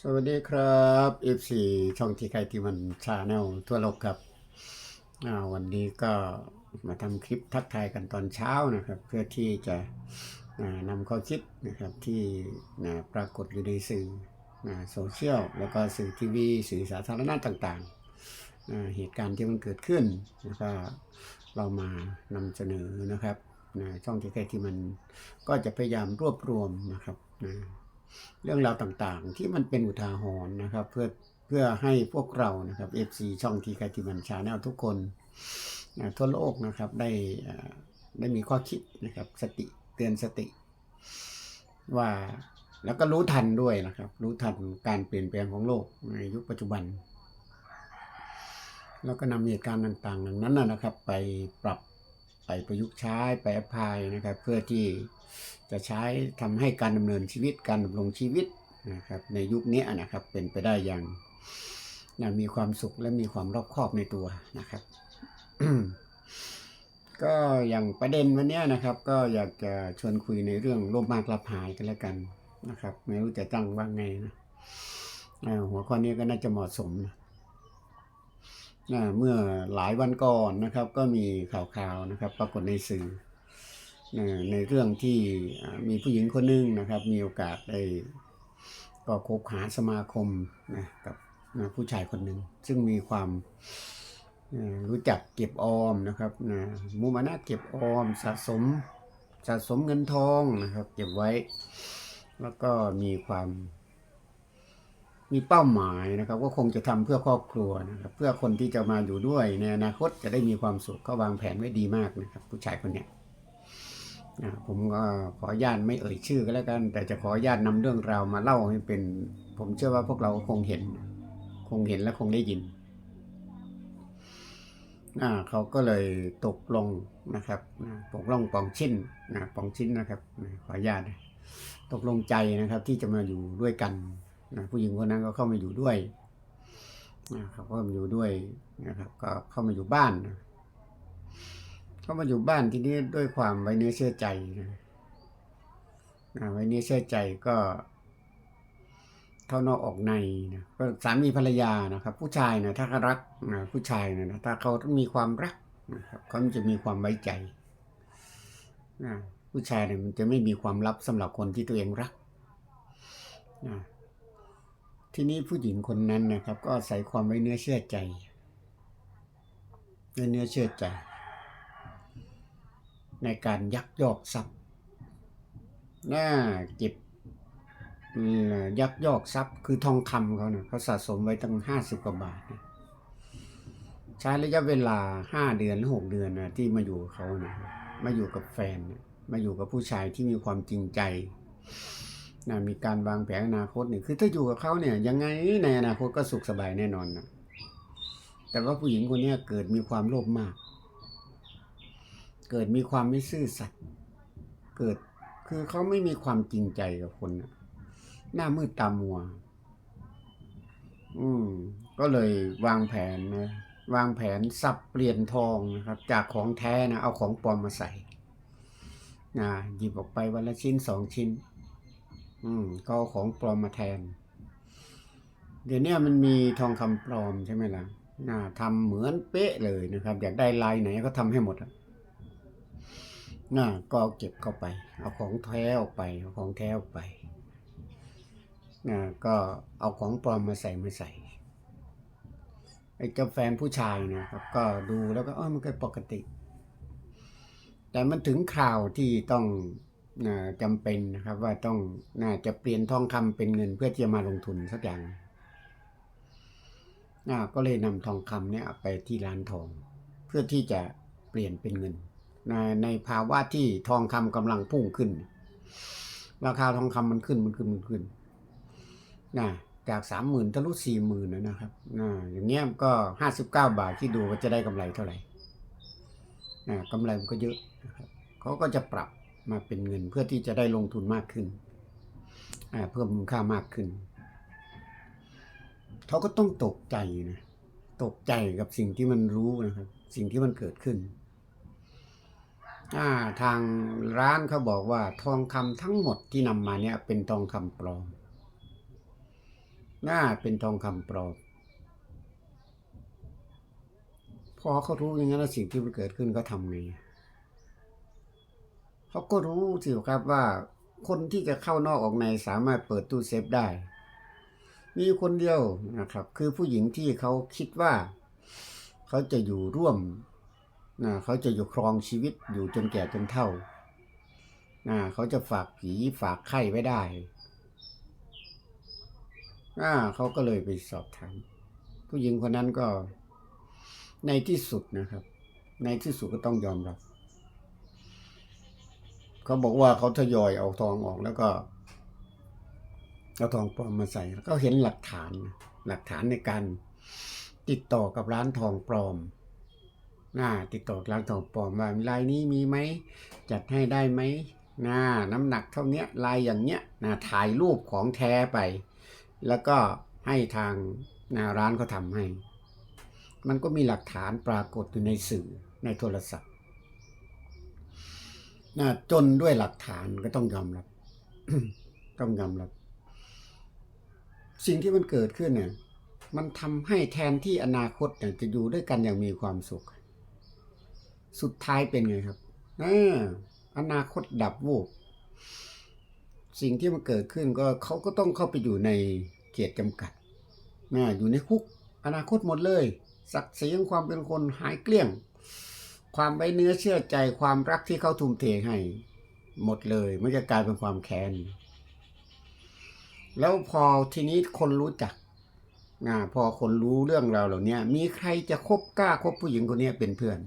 สวัสดีครับ F4 ช่องที่ใครที่มันชาแนลทั่วโลกครับ วันนี้ก็มาทำคลิปทักทายกันตอนเช้านะครับ เพื่อที่จะนำข้อคิดนะครับที่ปรากฏอยู่ในสื่อโซเชียลแล้วก็สื่อทีวี สื่อสาธารณะต่างๆ เหตุการณ์ที่มันเกิดขึ้นแล้วก็เรามานำเสนอนะครับช่องที่ใครที่มันก็จะพยายามรวบรวมนะครับ เรื่องราวต่างๆ ที่มันเป็นอุทาหรณ์นะครับ เพื่อเพื่อให้พวกเรานะครับ FC ช่องทีคาติมันชาแนลทุกคนนะทั่วโลกนะครับได้ได้มีข้อคิดนะครับ สติเตือนสติ ว่าแล้วก็รู้ทันด้วยนะครับ รู้ทันการเปลี่ยนแปลงของโลกในยุคปัจจุบัน แล้วก็นำเหตุการณ์ต่างๆเหล่านั้นนะครับ ไปปรับ ไปประยุกต์ใช้ไปอภัยนะครับเพื่อที่จะใช้ทำให้การดำเนินชีวิตการดำรงชีวิตนะครับในยุคนี้นะครับเป็นไปได้อย่างนะมีความสุขและมีความรอบคอบในตัวนะครับ ก็อย่างประเด็นวันนี้นะครับ ก็อยากจะชวนคุยในเรื่องโลภมากรับหายกันแล้วกันนะครับ ไม่รู้จะตั้งว่าไงนะหัวข้อนี้ก็น่าจะเหมาะสมนะ เมื่อหลายวันก่อนนะครับก็มีข่าวๆนะครับ ปรากฏในสื่อในเรื่องที่มีผู้หญิงคนหนึงนะครับ มีโอกาสได้ก็คบหาสมาคมนะกับนะผู้ชายคนหนึ่งซึ่งมีความรู้จักเก็บออมนะครับนะมุมานะเก็บออมสะสมสะสมเงินทองนะครับ เก็บไว้ แล้วก็มีความ มีเป้าหมายนะครับ ก็คงจะทำเพื่อครอบครัวนะครับ เพื่อคนที่จะมาอยู่ด้วยในอนาคตจะได้มีความสุขเขาวางแผนไว้ดีมากนะครับ ผู้ชายคนเนี้ยผมก็ขอญาตไม่เอ่ยชื่อก็แล้วกัน แต่จะขอญาตนำเรื่องราวมาเล่าให้เป็น ผมเชื่อว่าพวกเราคงเห็น คงเห็นและคงได้ยินเขาก็เลยตกลงนะครับนะตกลงปองชิ้นนะปองชิ้นนะครับขอญาตตกลงใจนะครับที่จะมาอยู่ด้วยกัน นะผู้หญิงคนนั้นก็เข้ามาอยู่ด้วยนะครับก็มาอยู่ด้วยนะครับ ก็เข้ามาอยู่บ้านนะเข้ามาอยู่บ้านทีนี้ด้วยความไว้เนื้อเชื่อใจนะนะไว้เนื้อเชื่อใจก็เข้านอกออกในนะก็สามีภรรยานะครับ ผู้ชายนะถ้าเขารักนะผู้ชายนะนะถ้าเขามีความรักนะครับเขาจะมีความไว้ใจนะผู้ชายเนี่ยมันจะไม่มีความลับสำหรับคนที่ตัวเองรักนะ ทีนี้ผู้หญิงคนนั้นนะครับ ก็อาศัยความไว้เนื้อเชื่อใจไว้เนื้อเชื่อใจ ในการยักยอกทรัพย์น่าเก็บยักยอกทรัพย์คือทองคำเขาเนี่ยเขาสะสมไว้ตั้งห้าสิบกว่าบาทนะใช้ระยะเวลาห้าเดือนหรือหกเดือนนะที่มาอยู่เขานะมาอยู่กับแฟนนะมาอยู่กับผู้ชายที่มีความจริงใจ นะมีการวางแผนอนาคตเนี่ยคือถ้าอยู่กับเขาเนี่ยยังไงในอนาคตก็สุขสบายแน่นอนนะแต่ว่าผู้หญิงคนนี้เกิดมีความโลภมาก เกิดมีความไม่ซื่อสัตย์เกิดคือเขาไม่มีความจริงใจกับคนนะหน้ามืดตามัว อืม ก็เลยวางแผนนะวางแผนสับเปลี่ยนทองนะครับ จากของแท้นะเอาของปลอมมาใส่นะหยิบออกไปวันละชิ้นสองชิ้น อืมก็เอาของปลอมมาแทน เดี๋ยวนี้มันมีทองคำปลอมใช่ไหมล่ะน่าทำเหมือนเป๊ะเลยนะครับ อยากได้ลายไหนก็ทำให้หมดน่าก็เอาเก็บเข้าไป เอาของแท้ออกไปเอาของแท้ออกไปน่าก็เอาของปลอมมาใส่มาใส่ไอ้เจ้าแฟนผู้ชายเนะครับ ก็ดูแล้วก็เออมันก็ปกติ แต่มันถึงข่าวที่ต้อง จำเป็นนะครับว่าต้องน่าจะเปลี่ยนทองคำเป็นเงินเพื่อที่จะมาลงทุนสักอย่างก็เลยนำทองคำเนี่ยไปที่ร้านทอง เพื่อที่จะเปลี่ยนเป็นเงินในในภาวะที่ทองคำกำลังพุ่งขึ้น ราคาทองคำมันขึ้นมันขึ้นมันขึ้นนะจากสามหมื่นทะลุสี่หมื่นนะครับนะอย่างเงี้ยก็ห้าสิบเก้าบาทที่ดูว่าจะได้กำไรเท่าไหร่นะกำไรมันก็เยอะนะครับเขาก็จะปรับ มาเป็นเงินเพื่อที่จะได้ลงทุนมากขึ้น เพิ่มมูลค่ามากขึ้น เขาก็ต้องตกใจนะตกใจกับสิ่งที่มันรู้นะครับ สิ่งที่มันเกิดขึ้นาทางร้านเขาบอกว่าทองคำทั้งหมดที่นำมาเนี่ยเป็นทองคำปลอมน้าเป็นทองคำปลอมพอเขารู้อย่างนั้นแล้วสิ่งที่มันเกิดขึ้นก็ทำไง เขาก็รู้สิครับว่าคนที่จะเข้านอกออกในสามารถเปิดตู้เซฟได้ มีคนเดียวนะครับ คือผู้หญิงที่เขาคิดว่า เขาจะอยู่ร่วมนะเขาจะอยู่ครองชีวิตอยู่จนแก่จนเฒ่านะเขาจะฝากผีฝากไข้ไว้ได้อ่าเขาก็เลยไปสอบถามผู้หญิงคนนั้นก็ในที่สุดนะครับ ในที่สุดก็ต้องยอมรับ เขาบอกว่าเขาทยอยเอาทองออกแล้วก็เอาทองปลอมมาใส่แล้วก็เห็นหลักฐาน หลักฐานในการติดต่อกับร้านทองปลอมน่าติดต่อกับร้านทองปลอมว่าลายนี้มีไหมจัดให้ได้ไหมน่าน้ำหนักเท่าเนี้ยลายอย่างเนี้ยนะถ่ายรูปของแท้ไป แล้วก็ให้ทางนะร้านเขาทำให้ มันก็มีหลักฐานปรากฏอยู่ในสื่อในโทรศัพท์ นะจนด้วยหลักฐานก็ต้องยอมรับ ต้องยอมรับ สิ่งที่มันเกิดขึ้นเนี่ย มันทำให้แทนที่อนาคตเนี่ยจะอยู่ด้วยกันอย่างมีความสุข สุดท้ายเป็นไงครับอออนาคตดับวูบสิ่งที่มันเกิดขึ้นก็เขาก็ต้องเข้าไปอยู่ในเขตจำกัดนะอยู่ในคุก อนาคตหมดเลยศักดิ์ศรีของความเป็นคนหายเกลี้ยง ความไว้เนื้อเชื่อใจความรักที่เขาทุ่มเทให้ หมดเลยมันจะกลายเป็นความแค้นแล้วพอทีนี้คนรู้จักนะพอคนรู้เรื่องราวเหล่านี้มีใครจะคบกล้าคบผู้หญิงคนนี้เป็นเพื่อน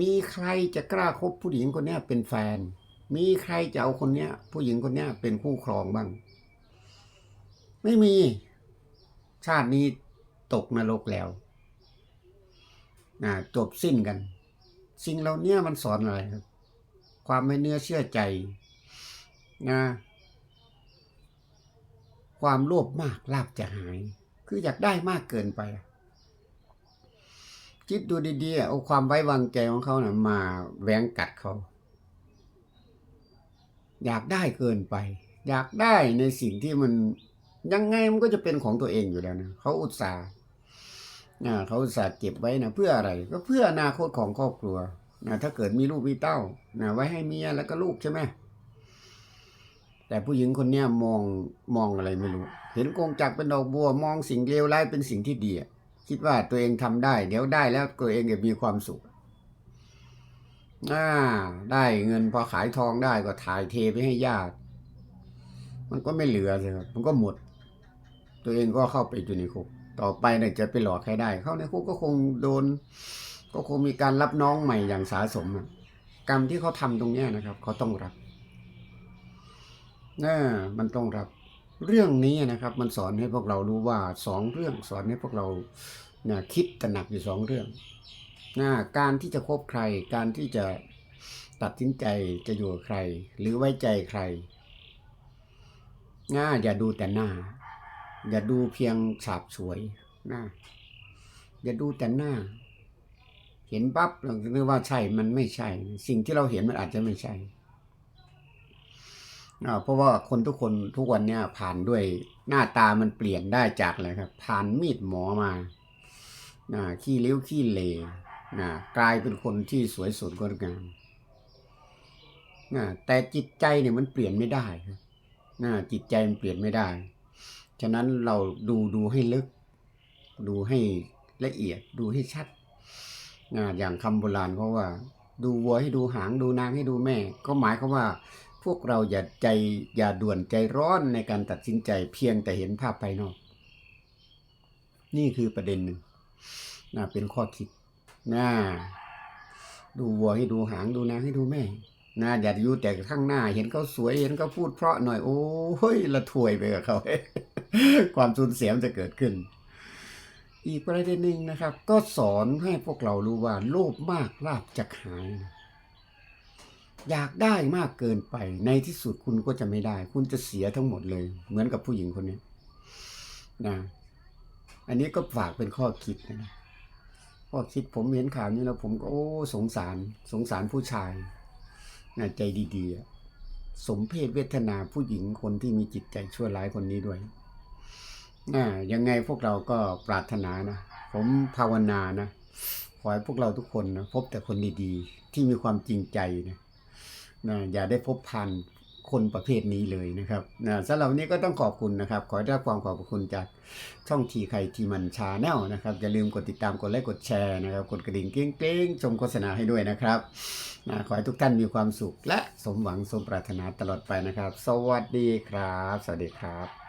มีใครจะกล้าคบผู้หญิงคนนี้เป็นแฟน มีใครจะเอาคนนี้ผู้หญิงคนนี้เป็นคู่ครองบ้าง ไม่มี ชาตินี้ตกนรกแล้ว นะจบสิ้นกัน สิ่งเหล่านี้มันสอนอะไรครับ ความไม่เนื้อเชื่อใจนะความโลภมากลาบจะหาย คืออยากได้มากเกินไปคิดดูดีๆเอาความไว้วางใจของเขานะ่ะมาแหวงกัดเขา อยากได้เกินไป อยากได้ในสิ่งที่มันยังไงมันก็จะเป็นของตัวเองอยู่แล้วนะเขาอุตส่าห์ นะเขาอุตส่าห์เก็บไว้นะเพื่ออะไร ก็เพื่ออนาคตของครอบครัวนะถ้าเกิดมีลูกมีเต้านะไว้ให้เมียแล้วก็ลูกใช่ไหมแต่ผู้หญิงคนเนี้ยมองมองอะไรไม่รู้ เห็นกงจักรเป็นดอกบัวมองสิ่งเลวร้ายเป็นสิ่งที่ดีคิดว่าตัวเองทำได้ เดี๋ยวได้แล้วตัวเองจะมีความสุขอ่าได้เงินพอขายทองได้ก็ถ่ายเทไปให้ญาติ มันก็ไม่เหลือเลยครับมันก็หมด ตัวเองก็เข้าไปอยู่ในคุก ต่อไปเนี่ยจะไปหลอกใครได้ เข้าในคุกก็คงโดน ก็คงมีการรับน้องใหม่อย่างสาสมอะกรรมที่เขาทำตรงเนี้ยนะครับเขาต้องรับน่ามันต้องรับ เรื่องนี้นะครับ มันสอนให้พวกเรารู้ว่าสองเรื่องสอนให้พวกเราเนี่ยคิดตระหนักอยู่สองเรื่องนะการที่จะคบใคร การที่จะตัดสินใจจะอยู่กับใคร หรือไว้ใจใครนะอย่าดูแต่หน้า อย่าดูเพียงฉาบฉวยนะอย่าดูแต่หน้า เห็นปั๊บเราจะนึกว่าใช่มันไม่ใช่ สิ่งที่เราเห็นมันอาจจะไม่ใช่เพราะว่าคนทุกคนทุกวันเนี่ยผ่านด้วยหน้าตามันเปลี่ยนได้จากอะไรครับ ผ่านมีดหมอมาขี้เลี้ยวขี้เลนะกลายเป็นคนที่สวยสดงดงามนะแต่จิตใจเนี่ยมันเปลี่ยนไม่ได้นะจิตใจมันเปลี่ยนไม่ได้ ฉะนั้นเราดูดูให้ลึก ดูให้ละเอียดดูให้ชัดนะอย่างคำโบราณเขาว่า ดูวัวให้ดูหางดูนางให้ดูแม่ ก็หมายความว่า พวกเราอย่าใจอย่าด่วนใจร้อนในการตัดสินใจเพียงแต่เห็นภาพภายนอก นี่คือประเด็นหนึ่งนะเป็นข้อคิดนะดูวัวให้ดูหางดูนางให้ดูแม่นะอย่าอยู่แต่ข้างหน้าเห็นเขาสวยเห็นเขาพูดเพราะหน่อย โอ้ยละถวยไปกับเขา ความสูญเสียมันจะเกิดขึ้น อีกประเด็นหนึ่งนะครับ ก็สอนให้พวกเรารู้ว่า โลภมากลาบจะหายนะอยากได้มากเกินไป ในที่สุดคุณก็จะไม่ได้ คุณจะเสียทั้งหมดเลย เหมือนกับผู้หญิงคนนี้นะอันนี้ก็ฝากเป็นข้อคิดนะข้อคิดผมเห็นข่าวนี้แล้วผมก็โอ้สงสาร สงสารผู้ชายนะใจดีๆสมเพศเวทนาผู้หญิงคนที่มีจิตใจชั่วร้ายคนนี้ด้วย อ่ายังไงพวกเราก็ปรารถนานะ ผมภาวนานะ ขอให้พวกเราทุกคนนะพบแต่คนดีๆ ที่มีความจริงใจนะนะอย่าได้พบพันคนประเภทนี้เลยนะครับนะสำหรับวันนี้ก็ต้องขอบคุณนะครับ ขอได้ความขอบคุณจากช่องทีใครทีมันชาแนลนะครับ อย่าลืมกดติดตามกดไลค์กดแชร์นะครับ กดกระดิ่งกริ๊งกริ๊งชมโฆษณาให้ด้วยนะครับนะขอให้ทุกท่านมีความสุข และสมหวังสมปรารถนาตลอดไปนะครับ สวัสดีครับ สวัสดีครับ